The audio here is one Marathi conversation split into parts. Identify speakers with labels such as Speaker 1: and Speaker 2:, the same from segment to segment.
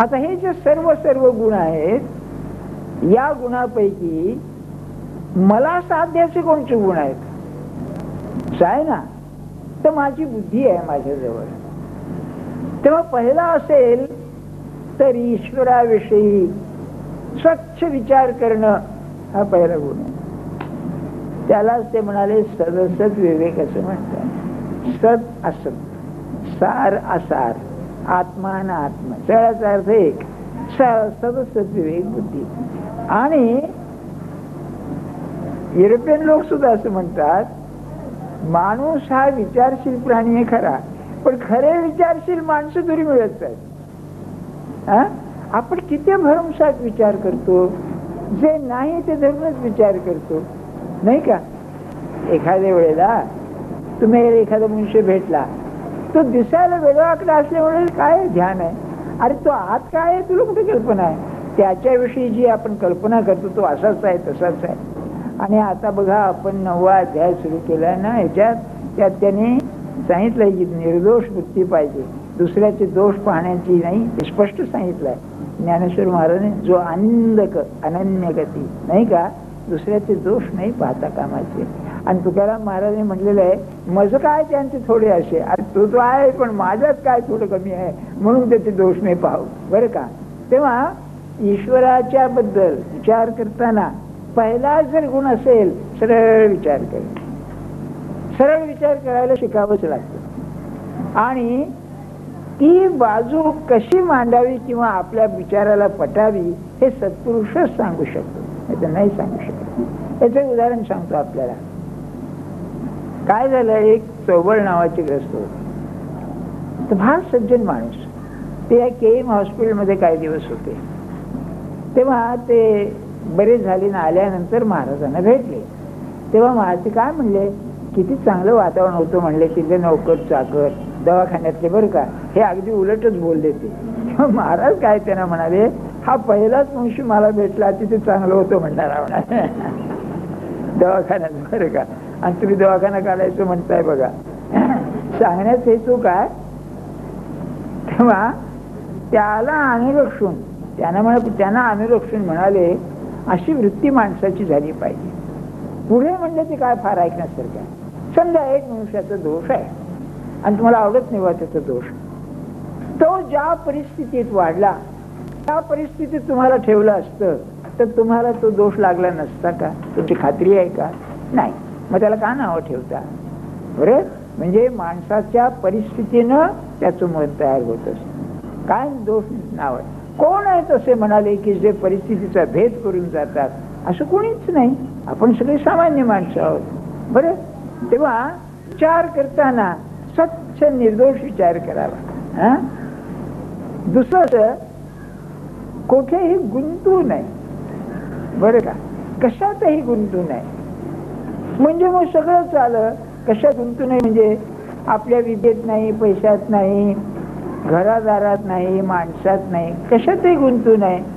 Speaker 1: आता हे जे सर्व सर्व गुण आहेत या गुणापैकी मला साध्याचे कोणते गुण आहेत? आहे ना? तर माझी बुद्धी आहे माझ्याजवळ. तेव्हा पहिला असेल तर ईश्वराविषयी स्वच्छ विचार करणं हा पहिला गुण आहे. त्यालाच ते म्हणाले सदसत विवेक असं म्हणतात. सत असत सार असार. आत्मा न आत्मा. सगळ्याचा अर्थ एक. सदस्य विवेक बुद्धी. आणि युरोपियन लोक सुद्धा असं म्हणतात माणूस हा विचारशील प्राणी आहे खरा पण खरे विचारशील माणसं तरी मिळत आहेत आपण किती भरमसाठ विचार करतो? जे नाही ते धरूनच विचार करतो. नाही का? एखाद्या वेळेला तुम्ही एखादा मनुष्य भेटला तो दिसायला वेगळाकडे असल्यामुळे काय ध्यान आहे? अरे तो आत काय आहे? तुला कुठे कल्पना आहे? त्याच्याविषयी जी आपण कल्पना करतो तो असाच आहे तसाच आहे. आणि आता बघा आपण नववा अध्याय सुरू केलाय ना ह्याच्यात त्यात त्याने सांगितलंय की निर्दोष वृत्ती पाहिजे. दुसऱ्याचे दोष पाहण्याची नाही ते स्पष्ट सांगितलंय. ज्ञानेश्वर महाराजांनी जो आनंद अनन्य गती नाही का? दुसऱ्याचे दोष नाही पाहता कामाचे. आणि तुकाराम महाराजांनी म्हटलेलं आहे मज काय त्यांचे थोडे असे. तू तो तो आहे पण माझ्यात काय थोडं कमी आहे म्हणून त्याचे दोष नाही पाहू. बरं का? तेव्हा ईश्वराच्या बद्दल विचार करताना पहिला जर गुण असेल सरळ विचार कर. सरळ विचार करायला शिकावंच लागतं. आणि ती बाजू कशी मांडावी किंवा आपल्या विचाराला पटावी हे सत्पुरुषच सांगू शकतो. नाही सांगू शकत. याचं उदाहरण सांगतो आपल्याला. काय झालं? एक चौबळ नावाची ग्रस्त होती. तर फार सज्जन माणूस. ते या के एम हॉस्पिटलमध्ये काही दिवस होते. तेव्हा ते बरे झाले ना आल्यानंतर महाराजांना भेटले. तेव्हा महाराज काय म्हणले? किती चांगलं वातावरण होतं म्हणले. तिथे नोकर चाकर दवाखान्यातले बरं का. हे अगदी उलटच बोलले ते महाराज काय त्यांना म्हणाले? हा पहिलाच मनुष्य मला भेटला. तिथे चांगलं होतं म्हणणार म्हणा दवाखान्यात बरं का. आणि तुम्ही दवाखाना काढायचं म्हणताय बघा. सांगण्यात हेतू काय तेव्हा त्याला अनुरक्षण त्यांना म्हणा त्यांना अनुरक्षण म्हणाले अशी वृत्ती माणसाची झाली पाहिजे. पुढे म्हणजे ते काय फार ऐकण्यासारखं आहे. समजा एक मनुष्याचा दोष आहे आणि तुम्हाला आवडत नाही वा त्याचा दोष. तो ज्या परिस्थितीत वाढला त्या परिस्थितीत तुम्हाला ठेवलं असतं तर तुम्हाला तो दोष लागला नसता का? तुमची खात्री आहे का? नाही. मग त्याला का नावं ठेवता? बरे? म्हणजे माणसाच्या परिस्थितीनं त्याचं मन तयार होत असत. काय दोष नाव? कोण आहे तसे म्हणाले की जे परिस्थितीचा भेद करून जातात? असं कोणीच नाही. आपण सगळे सामान्य माणसं आहोत. बरे? तेव्हा विचार करताना स्वच्छ निर्दोष विचार करावा. दुसरं कुठेही गुंतू नये. बरं का? कशातही गुंतू नये. म्हणजे मग सगळंच आलं कशात गुंतू नये म्हणजे आपल्या विद्येत नाही पैशात नाही घरादारात नाही माणसात नाही कशातही गुंतू आहे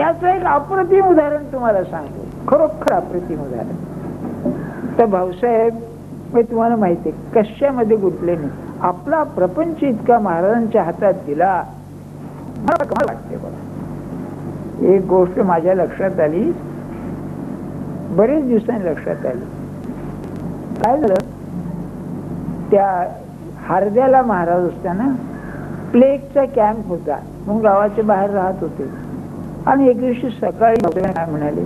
Speaker 1: याचं एक अप्रतिम उदाहरण तुम्हाला सांगतो. खरोखर अप्रतिम उदाहरण. तर भाऊसाहेब मी तुम्हाला माहिती आहे कशामध्ये गुंतले नाही. आपला प्रपंच इतका महाराजांच्या हातात दिला. मला वाटते बघा. एक गोष्ट माझ्या लक्षात आली. बरेच दिवसांनी लक्षात आली. काय झालं त्या हार्द्याला महाराज असताना प्लेगचा कॅम्प होता. म्हणून गावाच्या बाहेर राहत होते. आणि एक दिवशी सकाळी काय म्हणाले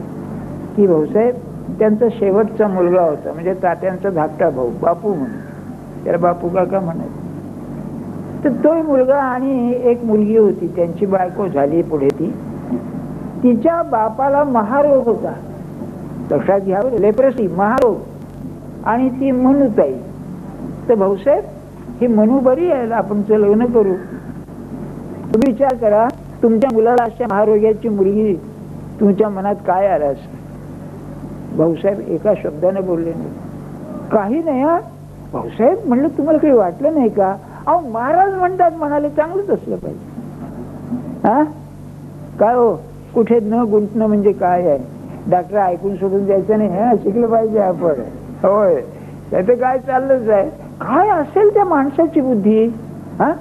Speaker 1: की भाऊसाहेब त्यांचा शेवटचा मुलगा होता म्हणजे तात्यांचा धाकटा भाऊ बापू म्हणून. त्याला बापू काका म्हणाले. तर तो मुलगा आणि एक मुलगी होती त्यांची बायको झाली पुढे ती. तिच्या बापाला महारोग होता. लक्षात घ्यावं लेप्रसी महारोग. आणि ती मनुताई तर भाऊसाहेब ही मनू बरी आहे आपण लग्न करू. तुम्ही विचार करा तुमच्या मुलाला अशा महारोग्याची मुलगी तुमच्या मनात काय आलं असं भाऊसाहेब एका शब्दाने बोलले नाही काही नाही हा. भाऊसाहेब म्हणलं तुम्हाला काही वाटलं नाही का? अहो महाराज म्हणतात म्हणाले चांगलंच असलं पाहिजे. हा? काय हो? कुठे न गुंतणं म्हणजे काय आहे? डॉक्टर ऐकून सोडून द्यायचं नाही हा? शिकलं पाहिजे आपण. होय. त्याचं काय चाललंच आहे काय असेल त्या माणसाची बुद्धी? हा?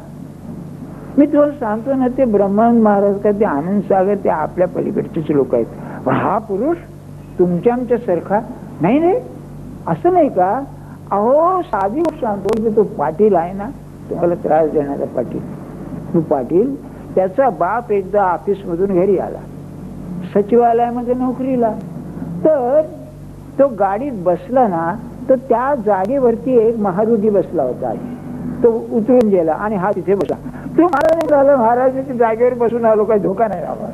Speaker 1: मी तुला सांगतो ना ते ब्रह्मानंद महाराज का ते आनंद सागर ते आपल्या पलीकडचेच लोक आहेत. पण हा पुरुष तुमच्या आमच्या सारखा? नाही नाही. असं नाही का? अहो साधी गोष्ट सांगतो की तो पाटील आहे ना तुम्हाला त्रास देणारा पाटील. तू पाटील त्याचा बाप एकदा ऑफिस मधून घरी आला. सचिवालयामध्ये नोकरीला. तर तो गाडीत बसला ना तर त्या जागेवरती एक महारुजी बसला होता. तो उतरून गेला आणि हा तिथे बसला. तो महाराज झालं महाराजांच्या जागेवर बसून आलो काही धोका नाही राहा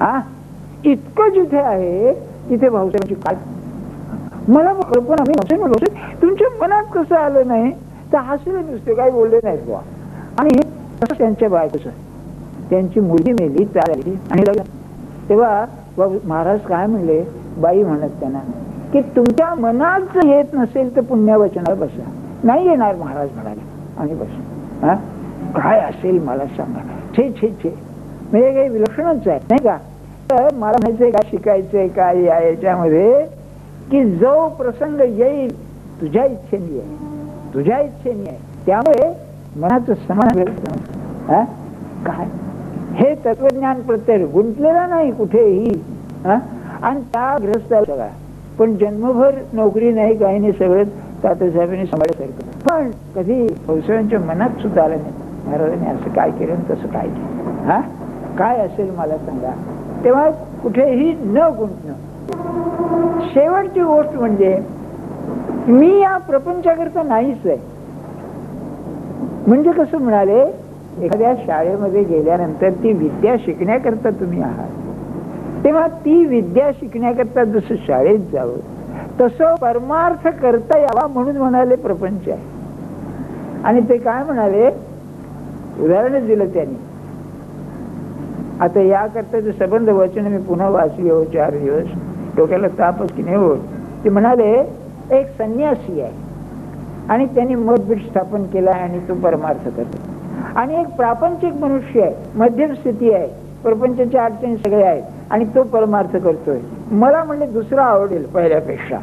Speaker 1: हा? इतकं जिथे आहे तिथे भाऊसाहेबांची काय? मला कल्पना मी भाऊसाहेब म्हणलो, तुमच्या मनात कसं आलं नाही? तर हसले नुसते काही बोलले नाहीत बुवा. आणि हे कसं त्यांच्या बायकोचं त्यांची मुलगी मेली चालली आणि लग्न. तेव्हा महाराज काय म्हणले बाई म्हणत त्यांना की तुमच्या मनात जर येत नसेल तर पुण्यवचनाला बसा. नाही येणार महाराज म्हणाले. आणि बस हा? काय असेल मला सांगा. छे छे छे. म्हणजे काही विलक्षणच आहे नाही का? तर मला म्हणायचंय का शिकायचंय काय या याच्यामध्ये की जो प्रसंग येईल तुझ्या इच्छेने आहे तुझ्या इच्छेने आहे त्यामुळे मनाचं समाधान हा? काय? हे तत्वज्ञान प्रत्येक गुंतलेला नाही कुठेही. हा? आणि त्या ग्रस्ताला सगळा पण जन्मभर नोकरी नाही काही नाही सगळं तात्यासाहेबांनी सांभाळल्यासारखं पण कधी पावसाळ्यांच्या मनात सुद्धा आलं नाही. महाराजांनी असं काय केलं आणि तसं काय केलं? हा? काय असेल मला सांगा. तेव्हा कुठेही न गुंतणं. शेवटची गोष्ट म्हणजे मी या प्रपंचाकरता नाहीच आहे. म्हणजे कसं म्हणाले एखाद्या शाळेमध्ये गेल्यानंतर ती विद्या शिकण्याकरता तुम्ही आहात. तेव्हा ती विद्या शिकण्याकरता जसं शाळेत जावं तसं परमार्थ करता यावा म्हणून म्हणाले प्रपंच आहे. आणि ते काय म्हणाले? उदाहरण दिलं त्यांनी. आता याकरता जे संबंध वचन मी पुन्हा वाचली हो चार दिवस डोक्याला तापच की नाही हो ते म्हणाले एक संन्यासी आहे. आणि त्यांनी मतभेद स्थापन केला आणि तो परमार्थ करतो. आणि एक प्रापंचिक मनुष्य आहे मध्यम स्थिती आहे प्रपंचाच्या अडचणी सगळे आहेत. आणि तो परमार्थ करतोय. मला म्हणले दुसरा आवडेल पहिल्यापेक्षा.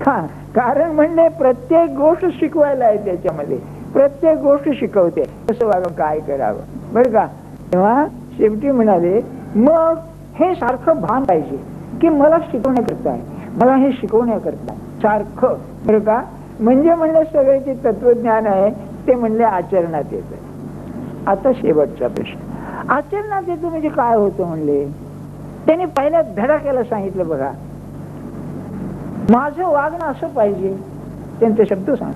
Speaker 1: कारण म्हणजे प्रत्येक गोष्ट शिकवायला आहे त्याच्यामध्ये. प्रत्येक गोष्ट शिकवते. कसं वागं काय करावं? बरं का? तेव्हा शेवटी म्हणाले मग हे सारखं भान पाहिजे की मला शिकवण्याकरता आहे. मला हे शिकवण्याकरता सारखं. बरं का? म्हणजे म्हणले सगळे जे तत्वज्ञान आहे ते म्हणले आचरणात येत. आता शेवटचा प्रश्न. आचरणात येतो म्हणजे काय होतं म्हणले? त्याने पहिल्या धडाक्याला सांगितलं बघा माझं वागणं असं पाहिजे. त्यांचे शब्द सांग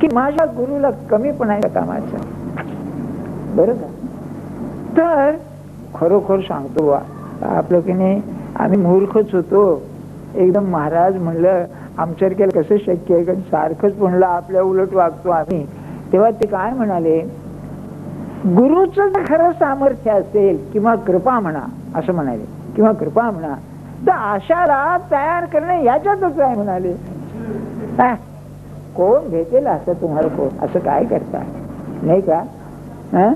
Speaker 1: की माझ्या गुरुला कमीपणा आहे का कामाचा? बरं का? तर खरोखर सांगतो बा आपलं की नाही आम्ही मूर्खच होतो. एकदम महाराज म्हणलं आमच्यासारख्याला कसं शक्य आहे? कारण सारखंच म्हणलं आपल्या उलट वागतो आम्ही. तेव्हा ते काय म्हणाले गुरुचं जर खरं सामर्थ्य असेल किंवा कृपा म्हणा असं म्हणाले. किंवा कृपा म्हणा. तर आशाला तयार करणे याच्यातच आहे म्हणाले. कोण भेटेल असं तुम्हाला कोण? असं काय करता? नाही का? हा?